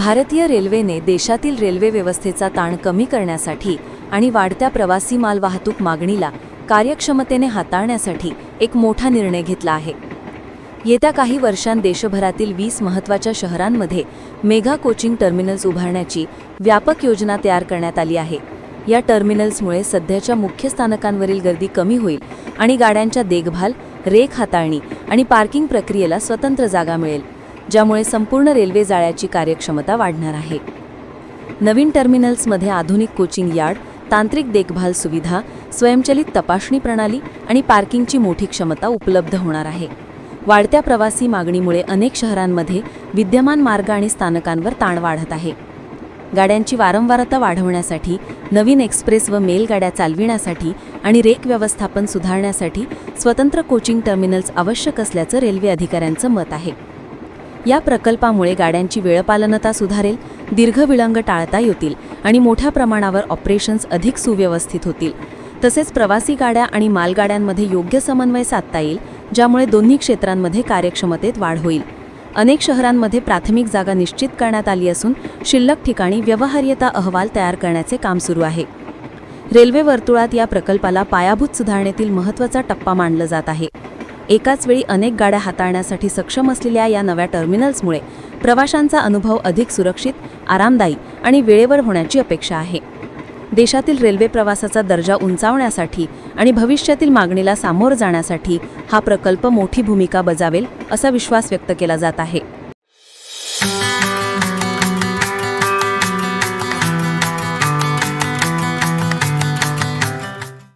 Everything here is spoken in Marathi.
भारतीय रेल्वेने देशातील रेल्वे व्यवस्थेचा ताण कमी करण्यासाठी आणि वाढत्या प्रवासी मालवाहतूक मागणीला कार्यक्षमतेने हाताळण्यासाठी एक मोठा निर्णय घेतला आहे. येत्या काही वर्षांत देशभरातील वीस महत्त्वाच्या शहरांमध्ये मेगा कोचिंग टर्मिनल्स उभारण्याची व्यापक योजना तयार करण्यात आली आहे. या टर्मिनल्समुळे सध्याच्या मुख्य स्थानकांवरील गर्दी कमी होईल आणि गाड्यांच्या देखभाल रेख हाताळणी आणि पार्किंग प्रक्रियेला स्वतंत्र जागा मिळेल. ज्यामुळे संपूर्ण रेल्वे जाळ्याची कार्यक्षमता वाढणार आहे. नवीन टर्मिनल्समध्ये आधुनिक कोचिंग यार्ड तांत्रिक देखभाल सुविधा स्वयंचलित तपासणी प्रणाली आणि पार्किंगची मोठी क्षमता उपलब्ध होणार आहे. वाढत्या प्रवासी मागणीमुळे अनेक शहरांमध्ये विद्यमान मार्ग आणि स्थानकांवर ताण वाढत आहे. गाड्यांची वारंवारता वाढवण्यासाठी नवीन एक्सप्रेस व मेल गाड्या चालविण्यासाठी आणि रेक व्यवस्थापन सुधारण्यासाठी स्वतंत्र कोचिंग टर्मिनल्स आवश्यक असल्याचं रेल्वे अधिकाऱ्यांचं मत आहे. या प्रकल्पामुळे गाड्यांची वेळपालनता सुधारेल दीर्घ विळंग टाळता येतील आणि मोठ्या प्रमाणावर ऑपरेशन्स अधिक सुव्यवस्थित होतील. तसेच प्रवासी गाड्या आणि मालगाड्यांमध्ये योग्य समन्वय साधता येईल ज्यामुळे दोन्ही क्षेत्रांमध्ये कार्यक्षमतेत वाढ होईल. अनेक शहरांमध्ये प्राथमिक जागा निश्चित करण्यात आली असून शिल्लक ठिकाणी व्यवहार्यता अहवाल तयार करण्याचे काम सुरू आहे. रेल्वे वर्तुळात या प्रकल्पाला पायाभूत सुधारणेतील महत्त्वाचा टप्पा मानलं जात आहे. एकाच वेळी अनेक गाड्या हाताळण्यासाठी सक्षम असलेल्या या नव्या टर्मिनल्समुळे प्रवाशांचा अनुभव अधिक सुरक्षित आरामदायी आणि वेळेवर होण्याची अपेक्षा आहे. देशातील रेल्वे प्रवासाचा दर्जा उंचावण्यासाठी आणि भविष्यातील मागणीला सामोरं जाण्यासाठी हा प्रकल्प मोठी भूमिका बजावेल असा विश्वास व्यक्त केला जात आहे.